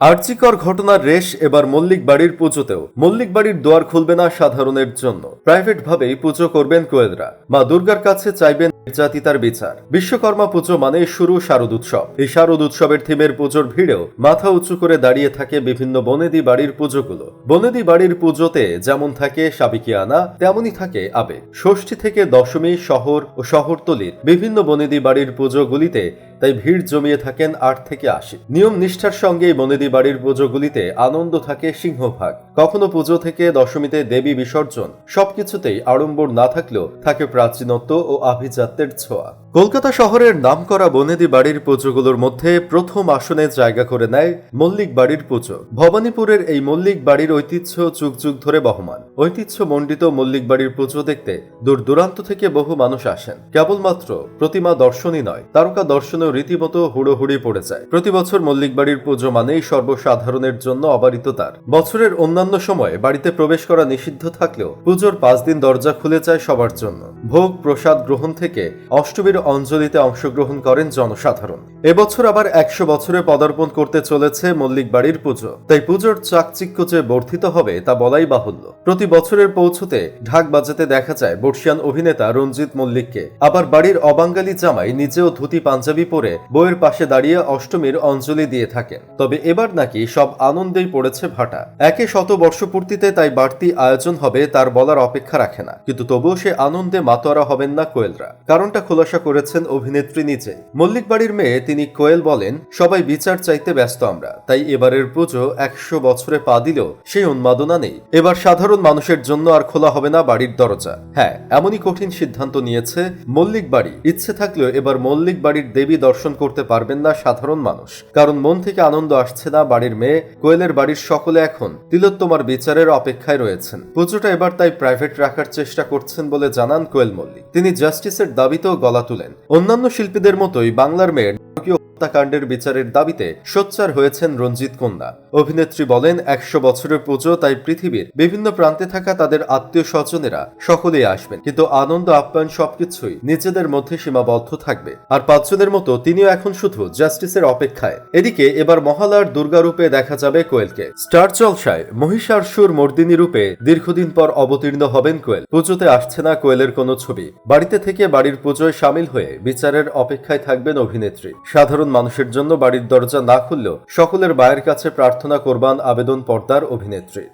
আর্চিকর ঘটনার রেশ এবার মল্লিক বাড়ির পুজোতেও। মল্লিক বাড়ির দুয়ার খুলবে না সাধারণের জন্য। প্রাইভেট ভাবেই পুজো করবেন কোয়েলরা। মা দুর্গার কাছে চাইবেন নির্যাতিতার বিচার। বিশ্বকর্মা পুজো মানে শুরু শারদ উৎসব। এই শারদ উৎসবের থিমের পুজোর ভিড়েও মাথা উঁচু করে দাঁড়িয়ে থাকে বিভিন্ন বনেদি বাড়ির পুজোগুলো। বনেদি বাড়ির পুজোতে যেমন থাকে সাবিকিয়ানা তেমনই থাকে আবেগ। ষষ্ঠী থেকে দশমী, শহর ও শহরতলির বিভিন্ন বনেদি বাড়ির পুজোগুলিতে তাই ভিড় জমিয়ে থাকেন আট থেকে আশি। নিয়ম নিষ্ঠার সঙ্গে বনেদি বাড়ির পুজোগুলিতে আনন্দ থাকে সিংহভাগ। কখনো পুজো থেকে দশমীতে দেবী বিসর্জন, সবকিছুতেই আড়ম্বর না থাকলেও থাকে প্রাচীনত্ব ও আভিজাত্যের ছোঁয়া। কলকাতা শহরের নামকরা বনেদি বাড়ির পুজোগুলোর মধ্যে প্রথম আসনে জায়গা করে নেয় মল্লিক বাড়ির পুজো। ভবানীপুরের এই মল্লিক বাড়ির ঐতিহ্য যুগ যুগ ধরে বহমান। ঐতিহ্য মণ্ডিত মল্লিক বাড়ির পুজো দেখতে দূর দূরান্ত থেকে বহু মানুষ আসেন। কেবলমাত্র প্রতিমা দর্শনই নয়, তারকা দর্শনেও রীতিমতো হুড়োহুড়ি পড়ে যায়। প্রতি বছর মল্লিক বাড়ির পুজো মানেই সর্বসাধারণের জন্য অবারিত তার। বছরের অন্যান্য সময়ে বাড়িতে প্রবেশ করা নিষিদ্ধ থাকলেও পুজোর পাঁচ দিন দরজা খুলে যায় সবার জন্য। ভোগ, প্রসাদ গ্রহণ থেকে অষ্টমীর অঞ্জলিতে অংশগ্রহণ করেন জনসাধারণ। এবছর আবার একশো বছরে পদার্পণ করতে চলেছে মল্লিক বাড়ির পুজো। তাই পুজোর চাকচিক্য যে বর্ধিত হবে তা বলাই বাহুল্য। প্রতি বছরের পৌঁছতে ঢাক বাজাতে দেখা যায় বর্ষিয়ান অভিনেতা রঞ্জিত মল্লিককে। আবার বাড়ির অবাঙ্গালি জামাই নিজেও ধুতি পাঞ্জাবি পরে বইয়ের পাশে দাঁড়িয়ে অষ্টমীর অঞ্জলি দিয়ে থাকেন। তবে এবার নাকি সব আনন্দেই পড়েছে ভাটা। একে শত বর্ষপূর্তিতে তাই বাড়তি আয়োজন হবে তার বলার অপেক্ষা রাখে না। কিন্তু তবুও সে আনন্দে মাতোয়ারা হবেন না কোয়েলরা। কারণটা খোলাসা করেছেন অভিনেত্রী নিজে। মল্লিক বাড়ির মেয়ে তিনি কোয়েল বলেন, সবাই বিচার চাইতে ব্যস্ত আমরা। তাই এবারের পুজো একশো বছরে পা দিলেও সেই উন্মাদনা নেই। এবার সাধারণ মানুষের জন্য আর খোলা হবে না বাড়ির দরজা। হ্যাঁ এমনই কঠিন সিদ্ধান্ত নিয়েছে মল্লিক বাড়ি ইচ্ছে থাকলেও এবার মল্লিক বাড়ির দেবী দর্শন করতে পারবেন না সাধারণ মানুষ। কারণ মন থেকে আনন্দ আসছে না বাড়ির মেয়ে, কোয়েলের বাড়ির সকলে এখন তিলোত্তমার বিচারের অপেক্ষায় রয়েছেন। পুজোটা এবার তাই প্রাইভেট রাখার চেষ্টা করছেন বলে জানান কোয়েল মল্লিক। তিনি জাস্টিসের দাবিতেও গলা তুলেন। অন্যান্য শিল্পীদের মতোই বাংলার মেয়ের হত্যাকাণ্ডের বিচারের দাবিতে সোচ্চার হয়েছেন রঞ্জিত কন্যা। অভিনেত্রী বলেন, একশো বছরের পুজো, তাই পৃথিবীর বিভিন্ন প্রান্তে থাকা তাদের আত্মীয় স্বজনেরা সকলেই আসবেন। কিন্তু আনন্দ, আপ্যায়ন সবকিছুই নিজেদের মধ্যে সীমাবদ্ধ থাকবে। আর পাঁচজনের মতো তিনিও এখন শুধু জাস্টিসের অপেক্ষায়। এদিকে এবার মহালার দুর্গা রূপে দেখা যাবে কোয়েলকে। স্টার জলসায় মহিষার সুর মর্দিনী রূপে দীর্ঘদিন পর অবতীর্ণ হবেন কোয়েল। পুজোতে আসছে না কোয়েলের কোনো ছবি। বাড়িতে থেকে বাড়ির পুজোয় সামিল হয়ে বিচারের অপেক্ষায় থাকবেন অভিনেত্রী। সাধারণ মানুষের জন্য বাড়ির দরজা না খুললেও সকলের বায়ের কাছে প্রার্থনা করবান আবেদন পর্দার অভিনেত্রী।